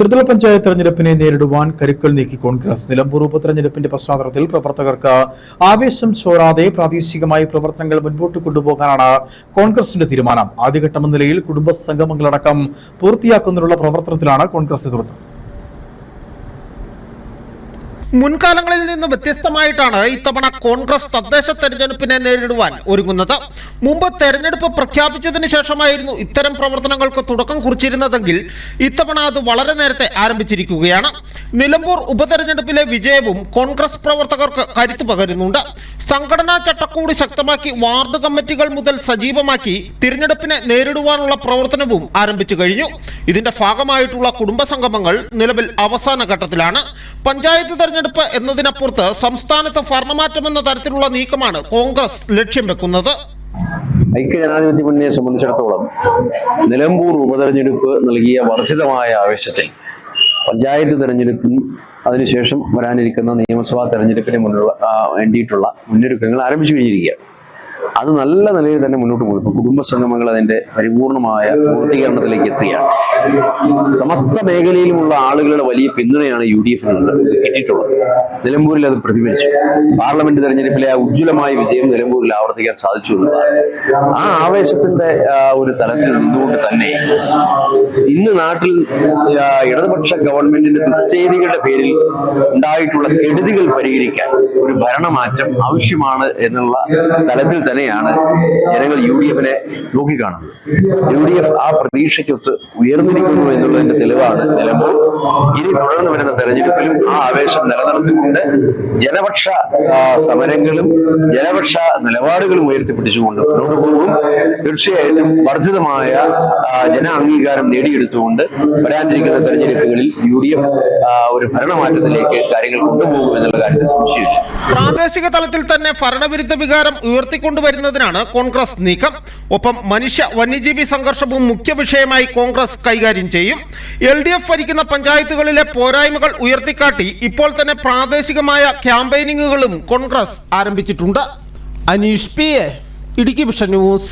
ത്രിതല പഞ്ചായത്ത് തെരഞ്ഞെടുപ്പിനെ നേരിടുവാൻ കരുക്കൾ നീക്കി കോൺഗ്രസ്. നിലമ്പൂർ ഉപതെരഞ്ഞെടുപ്പിന്റെ പശ്ചാത്തലത്തിൽ പ്രവർത്തകർക്ക് ആവേശം ചോരാതെ പ്രാദേശികമായി പ്രവർത്തനങ്ങൾ മുൻപോട്ട് കൊണ്ടുപോകാനാണ് കോൺഗ്രസിന്റെ തീരുമാനം. ആദ്യഘട്ടമെന്ന നിലയിൽ കുടുംബ സംഗമങ്ങളടക്കം പൂർത്തിയാക്കുന്നതിനുള്ള പ്രവർത്തനത്തിലാണ് കോൺഗ്രസ് നേതൃത്വം. മുൻകാലങ്ങളിൽ നിന്ന് വ്യത്യസ്തമായിട്ടാണ് ഇത്തവണ കോൺഗ്രസ് തദ്ദേശ തെരഞ്ഞെടുപ്പിനെ നേരിടുവാൻ ഒരുങ്ങുന്നത്. മുമ്പ് തെരഞ്ഞെടുപ്പ് പ്രഖ്യാപിച്ചതിന് ശേഷമായിരുന്നു ഇത്തരം പ്രവർത്തനങ്ങൾക്ക് തുടക്കം കുറിച്ചിരുന്നതെങ്കിൽ ഇത്തവണ അത് വളരെ നേരത്തെ ആരംഭിച്ചിരിക്കുകയാണ്. നിലമ്പൂർ ഉപതെരഞ്ഞെടുപ്പിലെ വിജയവും കോൺഗ്രസ് പ്രവർത്തകർക്ക് കരുത്തു പകരുന്നുണ്ട്. സംഘടനാ ചട്ടക്കൂട് ശക്തമാക്കി വാർഡ് കമ്മിറ്റികൾ മുതൽ സജീവമാക്കി തിരഞ്ഞെടുപ്പിനെ നേരിടുവാനുള്ള പ്രവർത്തനവും ആരംഭിച്ചു കഴിഞ്ഞു. ഇതിന്റെ ഭാഗമായിട്ടുള്ള കുടുംബ സംഗമങ്ങൾ നിലവിൽ അവസാന ഘട്ടത്തിലാണ്. പഞ്ചായത്ത് തെരഞ്ഞെടുപ്പ് എന്നതിനപ്പുറത്ത് സംസ്ഥാനത്ത് ഭരണമാറ്റം എന്ന തരത്തിലുള്ള നീക്കമാണ് കോൺഗ്രസ് ലക്ഷ്യം വെക്കുന്നത്. ഐക്യജനാധിപത്യ മുന്നണിയെ സംബന്ധിച്ചിടത്തോളം നിലമ്പൂർ ഉപതെരഞ്ഞെടുപ്പ് നൽകിയ വർദ്ധിതമായ ആവേശത്തിൽ പഞ്ചായത്ത് തെരഞ്ഞെടുപ്പും അതിനുശേഷം വരാനിരിക്കുന്ന നിയമസഭാ തെരഞ്ഞെടുപ്പിന് മുന്നിലുള്ള വേണ്ടിയിട്ടുള്ള മുന്നൊരുക്കങ്ങൾ ആരംഭിച്ചു കഴിഞ്ഞിരിക്കുകയാണ്. അത് നല്ല നിലയിൽ തന്നെ മുന്നോട്ട് ഇപ്പോൾ കുടുംബ സംഗമങ്ങൾ അതിന്റെ പരിപൂർണമായ പൂർത്തീകരണത്തിലേക്ക് എത്തുകയാണ്. സമസ്ത മേഖലയിലുമുള്ള ആളുകളുടെ വലിയ പിന്തുണയാണ് യു ഡി എഫിന് കിട്ടിയിട്ടുള്ളത്. നിലമ്പൂരിൽ അത് പ്രതിഫലിച്ചു. പാർലമെന്റ് തെരഞ്ഞെടുപ്പിലെ ആ ഉജ്ജ്വലമായ വിജയം നിലമ്പൂരിൽ ആവർത്തിക്കാൻ സാധിച്ചു എന്നുള്ളതാണ്. ആ ആവേശത്തിന്റെ ഒരു തലത്തിൽ നിന്നുകൊണ്ട് തന്നെ ഇന്ന് നാട്ടിൽ ഇടതുപക്ഷ ഗവൺമെന്റിന്റെ ദുശ്ചേരികളുടെ പേരിൽ ഉണ്ടായിട്ടുള്ള കെടുതികൾ പരിഹരിക്കാൻ ഒരു ഭരണമാറ്റം ആവശ്യമാണ് എന്നുള്ള തലത്തിൽ തന്നെയാണ് ജനങ്ങൾ യു ഡി എഫിനെ നോക്കിക്കാണുന്നത്. യു ഡി എഫ് ആ പ്രതീക്ഷയ്ക്കൊത്ത് ഉയർന്നിരിക്കുന്നു എന്നുള്ളതിന്റെ തെളിവാണ് നിലമ്പൂർ. ഇനി തുടർന്ന് വരുന്ന തെരഞ്ഞെടുപ്പിലും ആ ആവേശം നിലനിർത്തിക്കൊണ്ട് ജനപക്ഷ സമരങ്ങളും ജനപക്ഷ നിലപാടുകളും ഉയർത്തിപ്പിടിച്ചുകൊണ്ട് മുന്നോട്ട് പോകും. തീർച്ചയായിട്ടും വർദ്ധിതമായ ജന അംഗീകാരം നേടിയെടുത്തുകൊണ്ട് വരാനിരിക്കുന്ന തെരഞ്ഞെടുപ്പുകളിൽ യു ഡി എഫ് ഒരു ഭരണമാറ്റത്തിലേക്ക് കാര്യങ്ങൾ കൊണ്ടുപോകും എന്നുള്ള കാര്യത്തിൽ സംശയമില്ല. പ്രാദേശിക തലത്തിൽ തന്നെ ഭരണവിരുദ്ധ വികാരം ഉയർത്തിക്കൊണ്ടുവരുന്നതിനാണ് കോൺഗ്രസ് നീക്കം. ഒപ്പം മനുഷ്യ വന്യജീവി സംഘർഷവും മുഖ്യ വിഷയമായി കോൺഗ്രസ് കൈകാര്യം ചെയ്യും. എൽ ഡി എഫ് ഭരിക്കുന്ന പഞ്ചായത്തുകളിലെ പോരായ്മകൾ ഉയർത്തിക്കാട്ടി ഇപ്പോൾ തന്നെ പ്രാദേശികമായ ക്യാമ്പയിനിങ്ങുകളും കോൺഗ്രസ് ആരംഭിച്ചിട്ടുണ്ട്. Aneesh P A Idukki news.